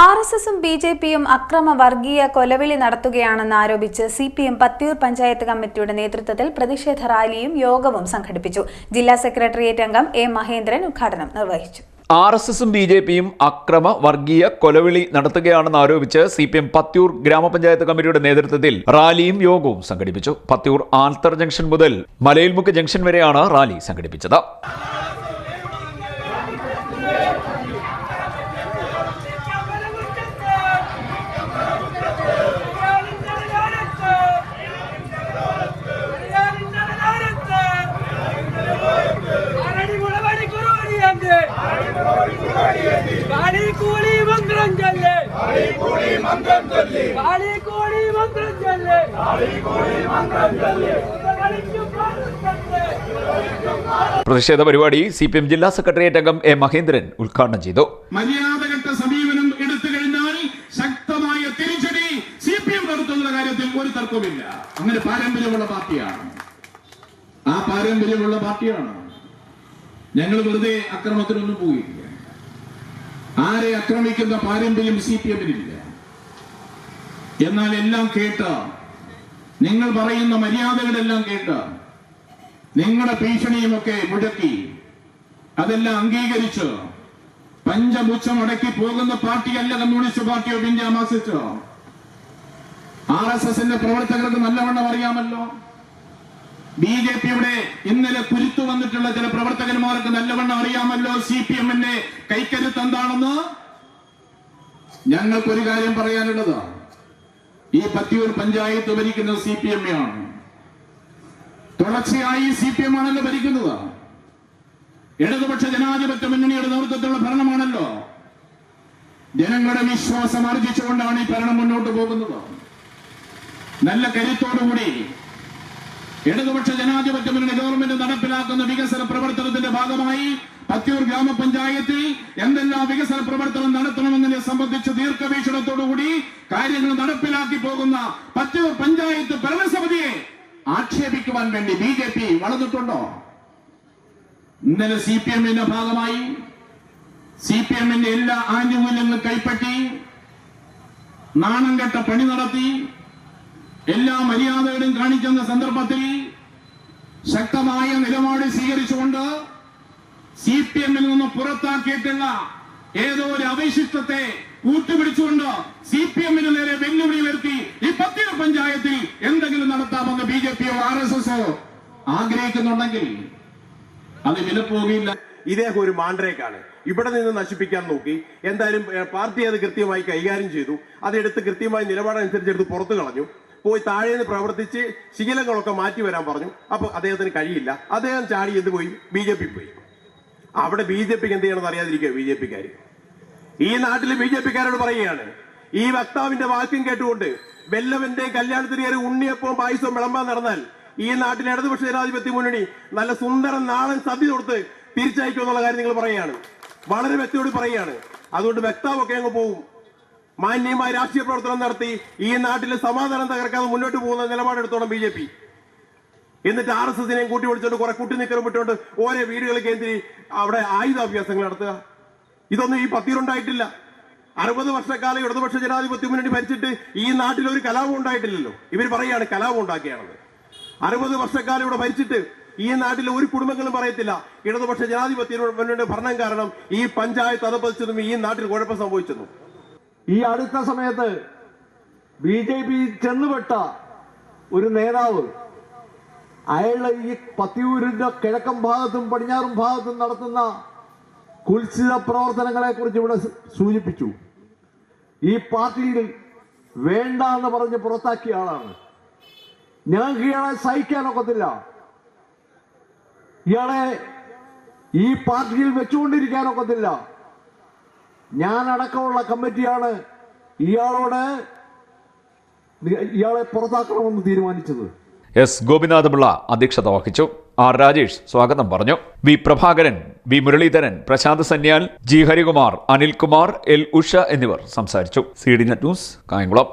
R S എസും B J പിയും അക്രമ വർഗീയ കൊലവിളി നടത്തുകയാണെന്ന് ആരോപിച്ച് C P M Pathiyoor panchayat കമ്മിറ്റിയുടെ നേതൃത്വത്തിൽ പ്രതിഷേധ റാലിയും യോഗവും സംഘടിപ്പിച്ചു. ജില്ലാ സെക്രട്ടേറിയറ്റ് അംഗം എ മഹേന്ദ്രൻ ഉദ്ഘാടനം നിർവഹിച്ചു. ആർ എസ് എസും ബി ജെ പിയും അക്രമ വർഗീയ കൊലവിളി നടത്തുകയാണെന്ന് ആരോപിച്ച് സി പി എം പത്തിയൂർ ഗ്രാമപഞ്ചായത്ത് കമ്മിറ്റിയുടെ നേതൃത്വത്തിൽ റാലിയും യോഗവും സംഘടിപ്പിച്ചു. പത്തിയൂർ ആൽത്തർ ജംഗ്ഷൻ മുതൽ മലയിൽമുക്ക് ജംഗ്ഷൻ വരെയാണ് റാലി സംഘടിപ്പിച്ചത്. മന്ത്രം ചൊല്ല്. പ്രതിഷേധ പരിപാടി സി പി എം ജില്ലാ സെക്രട്ടേറിയറ്റ് അംഗം എ മഹേന്ദ്രൻ ഉദ്ഘാടനം ചെയ്തു. മര്യാദഘട്ട സമീപനം എടുത്തു കഴിഞ്ഞാൽ ശക്തമായ തിരിച്ചടി സി പി എം നടത്തുന്ന കാര്യത്തിൽ ഒരു തർക്കമില്ല അങ്ങനെ പാരമ്പര്യമുള്ള പാർട്ടിയാണ്. ആ പാരമ്പര്യമുള്ള പാർട്ടിയാണ്. ഞങ്ങൾ വെറുതെ അക്രമത്തിനൊന്നും പോയില്ല ആരെ ആക്രമിക്കുന്ന പാരമ്പര്യം സി പി എമ്മിനില്ല എന്നാൽ എല്ലാം കേട്ട നിങ്ങൾ പറയുന്ന മര്യാദകളെല്ലാം കേട്ട നിങ്ങളുടെ ഭീഷണിയുമൊക്കെ മുടക്കി അതെല്ലാം അംഗീകരിച്ച് പഞ്ചമുച്ചം അടക്കി പോകുന്ന പാർട്ടിയല്ല communist party of India marxist R S എസിന്റെ പ്രവർത്തകർക്ക് നല്ലവണ്ണം അറിയാമല്ലോ. ബി ജെ പിയുടെ ഇന്നലെ കുരുത്തു വന്നിട്ടുള്ള ചില പ്രവർത്തകന്മാർക്ക് നല്ലവണ്ണം അറിയാമല്ലോ സി പി എമ്മിന്റെ കൈക്കരുത്ത് എന്താണെന്ന്? ഞങ്ങൾക്കൊരു കാര്യം പറയാനുള്ളത്. ഈ പത്തിയൂർ പഞ്ചായത്ത് ഭരിക്കുന്നത് സി പി എം ആണ് തുടർച്ചയായി സി പി എം ആണല്ലോ ഭരിക്കുന്നത്. ഇടതുപക്ഷ ജനാധിപത്യ മുന്നണിയുടെ നേതൃത്വത്തിലുള്ള ഭരണമാണല്ലോ. ജനങ്ങളുടെ വിശ്വാസം ആർജിച്ചുകൊണ്ടാണ് ഈ ഭരണം മുന്നോട്ട് പോകുന്നത്. നല്ല കരുത്തോടുകൂടി ഇടതുപക്ഷ ജനാധിപത്യ മുന്നണി ഗവൺമെന്റ് നടപ്പിലാക്കുന്ന വികസന പ്രവർത്തനത്തിന്റെ ഭാഗമായി പത്തിയൂർ ഗ്രാമപഞ്ചായത്തിൽ എന്തെല്ലാം വികസന പ്രവർത്തനം നടത്തണമെന്നതിനെ സംബന്ധിച്ച് ദീർഘവീക്ഷണത്തോടുകൂടി കാര്യങ്ങൾ നടപ്പിലാക്കി പോകുന്ന പത്തിയൂർ പഞ്ചായത്ത് ഭരണസമിതിയെ ആക്ഷേപിക്കുവാൻ വേണ്ടി ബി ജെ പി വളർന്നിട്ടുണ്ടോ? ഇന്നലെ സി പി എമ്മിന്റെ ഭാഗമായി സി പി എമ്മിന്റെ എല്ലാ ആനുകൂല്യങ്ങളും കൈപ്പറ്റി നാണം കെട്ട പണി നടത്തി എല്ലാ മര്യാദകളും കാണിക്കുന്ന സന്ദർഭത്തിൽ ശക്തമായ നിലപാട് സ്വീകരിച്ചുകൊണ്ട് സി പി എമ്മിൽ നിന്ന് പുറത്താക്കിയിട്ടുള്ള ഏതോ ഒരു അവശിഷ്ടത്തെ കൂട്ടുപിടിച്ചുകൊണ്ട് സി പി എമ്മിന് നേരെ വെല്ലുവിളി ഉയർത്തി ഈ പത്തിയൂർ പഞ്ചായത്തിൽ എന്തെങ്കിലും നടത്താമെന്ന് ബി ജെ പിയോ ആർ എസ് എസോ ആഗ്രഹിക്കുന്നുണ്ടെങ്കിൽ അത് വിലപ്പോകില്ല ഇദ്ദേഹം ഒരു മാൻഡ്രേക്കാണ് ഇവിടെ നിന്ന് നശിപ്പിക്കാൻ നോക്കി. എന്തായാലും പാർട്ടി അത് കൃത്യമായി കൈകാര്യം ചെയ്തു. അതെടുത്ത് കൃത്യമായി നിലപാടനുസരിച്ച് എടുത്ത് പുറത്തു കളഞ്ഞു. പോയി താഴെ നിന്ന് പ്രവർത്തിച്ച് ശീലങ്ങളൊക്കെ മാറ്റി വരാൻ പറഞ്ഞു. അപ്പൊ അദ്ദേഹത്തിന് കഴിയില്ല. അദ്ദേഹം ചാടി എന്ത് പോയി? ബി പോയി. അവിടെ ബി ജെ പിക്ക് എന്ത് ചെയ്യണമെന്ന് അറിയാതിരിക്കുക ബി ജെ പിക്കാർ. ഈ നാട്ടിൽ ബി ജെ പിക്കാരോട് പറയുകയാണ് ഈ വക്താവിന്റെ വാക്യം കേട്ടുകൊണ്ട് വെല്ലവന്റെ കല്യാണത്തിന് കയറി ഉണ്ണിയപ്പവും പായസവും വിളമ്പാൻ നടന്നാൽ ഈ നാട്ടിലെ ഇടതുപക്ഷ ജനാധിപത്യ മുന്നണി നല്ല സുന്ദരം നാളൻ സദ്യ കൊടുത്ത് തിരിച്ചയക്കും എന്നുള്ള കാര്യം നിങ്ങൾ പറയുകയാണ്. വളരെ വ്യക്തിയോട് പറയുകയാണ്. അതുകൊണ്ട് വ്യക്താവൊക്കെ അങ്ങ് പോവും. മാന്യമായ രാഷ്ട്രീയ പ്രവർത്തനം നടത്തി ഈ നാട്ടിലെ സമാധാനം തകർക്കാതെ മുന്നോട്ട് പോകുന്ന നിലപാടെടുത്തോണം ബി ജെ പി. എന്നിട്ട് ആർ എസ് എസിനെയും കൂട്ടി വിളിച്ചോണ്ട് കുറെ കുട്ടി നിക്കറും വിട്ടുകൊണ്ട് ഓരോ വീടുകൾ കേന്ദ്രീ അവിടെ ആയുധാഭ്യാസങ്ങൾ നടത്തുക. ഇതൊന്നും ഈ പത്തിയിലുണ്ടായിട്ടില്ല അറുപത് വർഷക്കാലം ഇടതുപക്ഷ ജനാധിപത്യ മുന്നണി ഭരിച്ചിട്ട് ഈ നാട്ടിൽ ഒരു കലാപം ഉണ്ടായിട്ടില്ലല്ലോ. ഇവർ പറയാണ് കലാപം ഉണ്ടാക്കിയാണെന്ന്. അറുപത് വർഷക്കാലം ഇവിടെ ഭരിച്ചിട്ട് ഈ നാട്ടിലെ ഒരു കുടുംബങ്ങളും പറയത്തില്ല. ഇടതുപക്ഷ ജനാധിപത്യ മുന്നണിയുടെ ഭരണം കാരണം ഈ പഞ്ചായത്ത് അതപ്പതിച്ചതും ഈ നാട്ടിൽ കുഴപ്പം സംഭവിച്ചതും. ഈ അടുത്ത സമയത്ത് ബി ജെ പി ചെന്നുപെട്ട ഒരു നേതാവ് അയാളുടെ ഈ പത്തിയൂരിന്റെ കിഴക്കൻ ഭാഗത്തും പടിഞ്ഞാറും ഭാഗത്തും നടത്തുന്ന കുൽസിത പ്രവർത്തനങ്ങളെ കുറിച്ച് ഇവിടെ സൂചിപ്പിച്ചു. ഈ പാർട്ടിയിൽ വേണ്ട എന്ന് പറഞ്ഞ് പുറത്താക്കിയ ആളാണ്. ഞങ്ങൾക്ക് ഇയാളെ സഹിക്കാനൊക്കത്തില്ല. ഇയാളെ ഈ പാർട്ടിയിൽ വെച്ചുകൊണ്ടിരിക്കാനൊക്കത്തില്ല. ഞാൻ അടക്കമുള്ള കമ്മിറ്റിയാണ് ഇയാളോട് ഇയാളെ പുറത്താക്കണമെന്ന് തീരുമാനിച്ചത്. എസ് ഗോപിനാഥപിള്ള അധ്യക്ഷത വഹിച്ചു. ആർ രാജേഷ് സ്വാഗതം പറഞ്ഞു. V Prabhakaran V Muraleedharan Prashant Sanyal G Harikumar Anilkumar L Usha എന്നിവർ സംസാരിച്ചു. C D net news Kayamkulam.